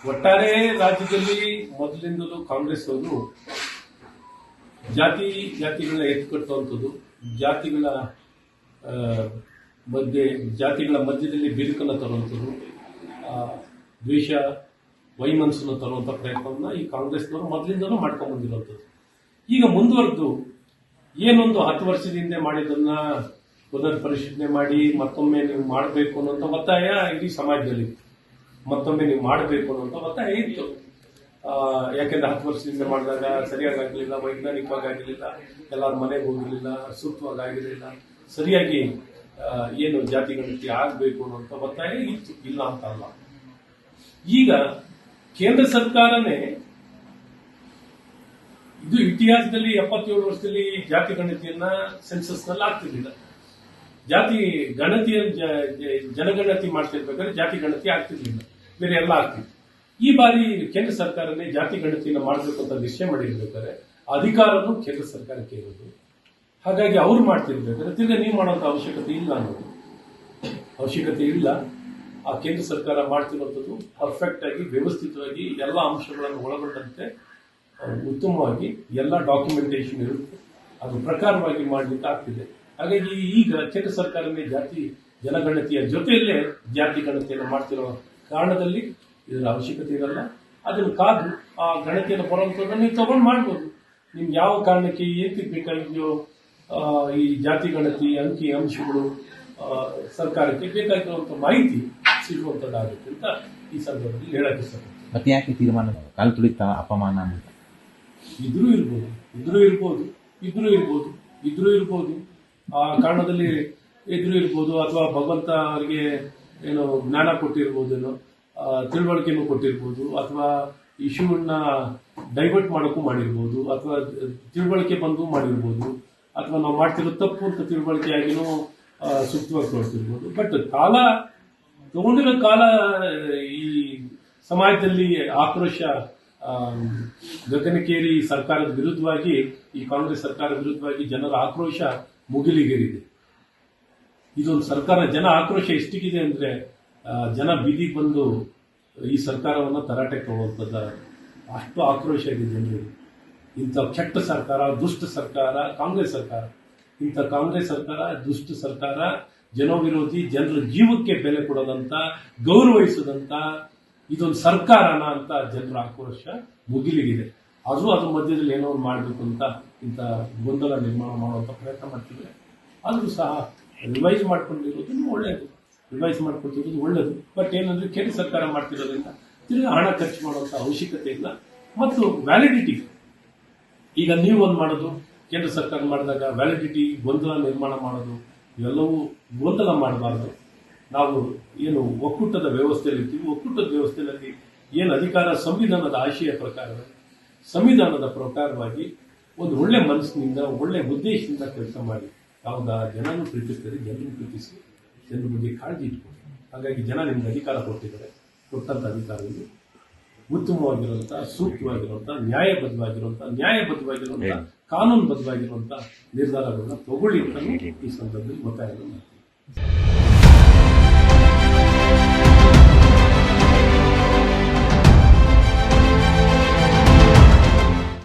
ಒಟ್ಟಾರೆ ರಾಜ್ಯದಲ್ಲಿ ಮೊದಲಿಂದಲೂ ಕಾಂಗ್ರೆಸ್ ಅವರು ಜಾತಿ, ಜಾತಿಗಳನ್ನ ಎತ್ಕಟ್ಟುವಂಥದ್ದು ಜಾತಿಗಳ ಮಧ್ಯೆ, ಜಾತಿಗಳ ಮಧ್ಯದಲ್ಲಿ ಬಿರುಕನ್ನು ತರುವಂಥದ್ದು ದ್ವೇಷ, ವೈಮನಸ್ಸನ್ನು ತರುವಂಥ ಪ್ರಯತ್ನವನ್ನು ಈ ಕಾಂಗ್ರೆಸ್ನವರು ಮೊದಲಿಂದಲೂ ಮಾಡ್ಕೊಂಡು ಬಂದಿರುವಂಥದ್ದು ಈಗ ಮುಂದುವರೆದು ಏನೊಂದು ಹತ್ತು ವರ್ಷದ ಹಿಂದೆ ಮಾಡಿದ್ದನ್ನ ಪುನರ್ ಪರಿಶೀಲನೆ ಮಾಡಿ ಮತ್ತೊಮ್ಮೆ ನೀವು ಮಾಡಬೇಕು ಅನ್ನೋಂಥ ಒತ್ತಾಯ ಇಡೀ ಸಮಾಜದಲ್ಲಿ ಮತ್ತೊಮ್ಮೆ ನೀವು ಮಾಡಬೇಕು ಅನ್ನೋ ಒತ್ತಾಯ ಇತ್ತು. ಯಾಕೆಂದ್ರೆ ಹತ್ತು ವರ್ಷದಿಂದ ಮಾಡಿದಾಗ ಸರಿಯಾಗಿ ಆಗಲಿಲ್ಲ ವೈಜ್ಞಾನಿಕವಾಗಿ ಆಗಲಿಲ್ಲ ಎಲ್ಲರ ಮನೆಗೆ ಹೋಗಿರಲಿಲ್ಲ ಸೂಕ್ತವಾಗಿ ಆಗಿರಲಿಲ್ಲ ಸರಿಯಾಗಿ ಏನು ಜಾತಿ ಗಣತಿ ಆಗಬೇಕು ಅನ್ನೋಂಥ ಒತ್ತಾಯ ಇತ್ತು. ಇಲ್ಲ ಅಂತ ಅಲ್ಲ. ಈಗ ಕೇಂದ್ರ ಸರ್ಕಾರನೇ ಇದು ಇತಿಹಾಸದಲ್ಲಿ ಎಪ್ಪತ್ತೇಳು ವರ್ಷದಲ್ಲಿ ಜಾತಿ ಗಣತಿಯನ್ನ ಸೆನ್ಸಸ್ನಲ್ಲಿ ಆಗ್ತಿರ್ಲಿಲ್ಲ ಜಾತಿ ಗಣತಿಯ ಜನಗಣತಿ ಮಾಡ್ತಿರ್ಬೇಕಾದ್ರೆ ಜಾತಿ ಗಣತಿ ಆಗ್ತಿರ್ಲಿಲ್ಲ. ಬೇರೆ ಎಲ್ಲ ಆಗ್ತಿತ್ತು. ಈ ಬಾರಿ ಕೇಂದ್ರ ಸರ್ಕಾರನೇ ಜಾತಿ ಗಣತಿಯನ್ನು ಮಾಡಬೇಕು ಅಂತ ನಿಶ್ಚಯ ಮಾಡಿರ್ಬೇಕಾದ್ರೆ ಅಧಿಕಾರನೂ ಕೇಂದ್ರ ಸರ್ಕಾರಕ್ಕೆ ಇರೋದು. ಹಾಗಾಗಿ ಅವ್ರು ಮಾಡ್ತಿರ್ಬೇಕಾದ್ರೆ ತಿರ್ಗ ನೀವು ಮಾಡೋಂಥ ಅವಶ್ಯಕತೆ ಇಲ್ಲ ಅನ್ನೋದು. ಅವಶ್ಯಕತೆ ಇಲ್ಲ. ಆ ಕೇಂದ್ರ ಸರ್ಕಾರ ಮಾಡ್ತಿರುವಂಥದ್ದು ಪರ್ಫೆಕ್ಟ್ ಆಗಿ, ವ್ಯವಸ್ಥಿತವಾಗಿ ಎಲ್ಲ ಅಂಶಗಳನ್ನು ಒಳಗೊಂಡಂತೆ ಉತ್ತಮವಾಗಿ ಎಲ್ಲ ಡಾಕ್ಯುಮೆಂಟೇಶನ್ ಇರುತ್ತೆ. ಅದು ಪ್ರಕಾರವಾಗಿ ಮಾಡಲಿಕ್ಕೆ ಆಗ್ತಿದೆ. ಹಾಗಾಗಿ ಈಗ ಕೇಂದ್ರ ಸರ್ಕಾರನೇ ಜಾತಿ ಜನಗಣತಿಯ ಜೊತೆಯಲ್ಲೇ ಜಾತಿ ಗಣತಿಯನ್ನು ಮಾಡ್ತಿರೋ ಕಾರಣದಲ್ಲಿ ಇದರ ಅವಶ್ಯಕತೆ ಇರಲ್ಲ. ಅದನ್ನು ಕಾದು ಆ ಗಣತಿಯನ್ನು ಬರುವಂಥದ್ದನ್ನು ನೀವು ತಗೊಂಡು ಮಾಡ್ಬೋದು. ನಿಮ್ಗೆ ಯಾವ ಕಾರಣಕ್ಕೆ ಏನಕ್ಕೆ ಬೇಕಾಗಿದೆಯೋ ಈ ಜಾತಿ ಗಣತಿ ಅಂಕಿ ಅಂಶಗಳು ಸರ್ಕಾರಕ್ಕೆ ಬೇಕಾಗಿರುವಂಥ ಮಾಹಿತಿ ಸಿಗುವಂಥದ್ದಾಗುತ್ತೆ ಅಂತ ಈ ಸಂದರ್ಭದಲ್ಲಿ ಹೇಳಕ್ಕೆ ಇಷ್ಟಪಡ್ತೀನಿ. ಮತ್ತೆ ಯಾಕೆ ತೀರ್ಮಾನ ಕಾಲು ತುಳಿತ ಅಪಮಾನ ಅಂತ. ಇದ್ರೂ ಇರ್ಬೋದು ಇದ್ರೂ ಇರ್ಬೋದು ಇದ್ರೂ ಇರ್ಬೋದು ಇದ್ರೂ ಇರ್ಬೋದು. ಆ ಕಾರಣದಲ್ಲಿ ಎದುರು ಇರ್ಬೋದು ಅಥವಾ ಭಗವಂತ ಅವರಿಗೆ ಏನು ಜ್ಞಾನ ಕೊಟ್ಟಿರ್ಬೋದೇನೋ ತಿಳುವಳಿಕೆನೂ ಕೊಟ್ಟಿರ್ಬೋದು, ಅಥವಾ ಇಶ್ಯೂನ ಡೈವರ್ಟ್ ಮಾಡೋಕ್ಕೂ ಮಾಡಿರ್ಬೋದು, ಅಥವಾ ತಿಳುವಳಿಕೆ ಬಂದು ಮಾಡಿರ್ಬೋದು, ಅಥವಾ ನಾವು ಮಾಡ್ತಿರೋ ತಪ್ಪು ಅಂತ ತಿಳುವಳಿಕೆಯಾಗಿನೂ ಆಗಿನೂ ಸೂಕ್ತವಾಗಿ ತೋರಿಸಿರ್ಬೋದು ಬಟ್ ಕಾಲ, ತಗೊಂಡಿರೋ ಕಾಲ, ಈ ಸಮಾಜದಲ್ಲಿ ಆಕ್ರೋಶ ಗಗನಕೇರಿ ಸರ್ಕಾರದ ವಿರುದ್ಧವಾಗಿ, ಈ ಕಾಂಗ್ರೆಸ್ ಸರ್ಕಾರದ ವಿರುದ್ಧವಾಗಿ ಜನರ ಆಕ್ರೋಶ ಮುಗಿಲಿಗೇರಿದೆ. ಇದೊಂದು ಸರ್ಕಾರ ಜನ ಆಕ್ರೋಶ ಎಷ್ಟಿಗಿದೆ ಅಂದ್ರೆ ಜನ ಬೀದಿಗೆ ಬಂದು ಈ ಸರ್ಕಾರವನ್ನು ತರಾಟೆ ತಗೊಳ್ತದ ಅಷ್ಟು ಆಕ್ರೋಶ ಇದೆ ಜನರಿಗೆ. ಇಂಥ ಕೆಟ್ಟ ಸರ್ಕಾರ, ದುಷ್ಟ ಸರ್ಕಾರ, ಕಾಂಗ್ರೆಸ್ ಸರ್ಕಾರ. ಇಂಥ ಕಾಂಗ್ರೆಸ್ ಸರ್ಕಾರ, ದುಷ್ಟ ಸರ್ಕಾರ, ಜನವಿರೋಧಿ, ಜನರ ಜೀವಕ್ಕೆ ಬೆಲೆ ಕೊಡೋದಂತ, ಗೌರವಿಸದಂತ ಇದೊಂದು ಸರ್ಕಾರನ ಅಂತ ಜನರ ಆಕ್ರೋಶ ಮುಗಿಲಿಗಿದೆ. ಅದು ಅದ್ರ ಮಧ್ಯದಲ್ಲಿ ಏನೋ ಒಂದು ಮಾಡಬೇಕು ಅಂತ ಇಂಥ ಗೊಂದಲ ನಿರ್ಮಾಣ ಮಾಡುವಂತ ಪ್ರಯತ್ನ ಮಾಡ್ತಿದ್ದಾರೆ. ಆದರೂ ಸಹ ರಿವೈಸ್ ಮಾಡ್ಕೊಂಡಿರೋದು ಒಳ್ಳೆಯದು ರಿವೈಸ್ ಮಾಡ್ಕೊಂಡಿರೋದು ಒಳ್ಳೆಯದು ಬಟ್ ಏನಂದ್ರೆ ಕೇಂದ್ರ ಸರ್ಕಾರ ಮಾಡ್ತಿರೋದ್ರಿಂದ ತಿರ್ಗಿ ಹಣ ಖರ್ಚು ಮಾಡುವಂತ ಅವಶ್ಯಕತೆ ಇಲ್ಲ. ಮತ್ತು ವ್ಯಾಲಿಡಿಟಿ ಈಗ ನೀವು ಒಂದು ಮಾಡೋದು, ಕೇಂದ್ರ ಸರ್ಕಾರ ಮಾಡಿದಾಗ ವ್ಯಾಲಿಡಿಟಿ ಗೊಂದಲ ನಿರ್ಮಾಣ ಮಾಡೋದು, ಇವೆಲ್ಲವೂ ಗೊಂದಲ ಮಾಡಬಾರದು. ನಾವು ಏನು ಒಕ್ಕೂಟದ ವ್ಯವಸ್ಥೆಯಲ್ಲಿ ಇರ್ತೀವಿ. ಒಕ್ಕೂಟದ ವ್ಯವಸ್ಥೆಯಲ್ಲಿ ಏನು ಅಧಿಕಾರ, ಸಂವಿಧಾನದ ಆಶಯ ಪ್ರಕಾರ, ಸಂವಿಧಾನದ ಪ್ರಕಾರವಾಗಿ ಒಂದು ಒಳ್ಳೆ ಮನಸ್ಸಿನಿಂದ, ಒಳ್ಳೆ ಉದ್ದೇಶದಿಂದ ಕೆಲಸ ಮಾಡಿ. ಯಾವಾಗ ಜನನು ಪ್ರೀತಿಸ್ತಾರೆ ಜನರನ್ನು ಪ್ರೀತಿಸಿ ಜನರ ಬಗ್ಗೆ ಕಾಳಜಿ ಇಟ್ಕೊಂಡು ಹಾಗಾಗಿ ಜನ ನಿಮ್ಗೆ ಅಧಿಕಾರ ಕೊಟ್ಟಿದ್ದಾರೆ. ಕೊಟ್ಟಂತ ಅಧಿಕಾರದಲ್ಲಿ ಉತ್ತಮವಾಗಿರುವಂಥ ಸೂಕ್ತವಾಗಿರುವಂಥ ನ್ಯಾಯಬದ್ಧವಾಗಿರುವಂಥ ನ್ಯಾಯಬದ್ಧವಾಗಿರುವಂಥ ಕಾನೂನುಬದ್ಧವಾಗಿರುವಂಥ ನಿರ್ಧಾರಗಳನ್ನ ತಗೊಳ್ಳಿ ಅಂತ ಈ ಸಂದರ್ಭದಲ್ಲಿ ಒತ್ತಾಯ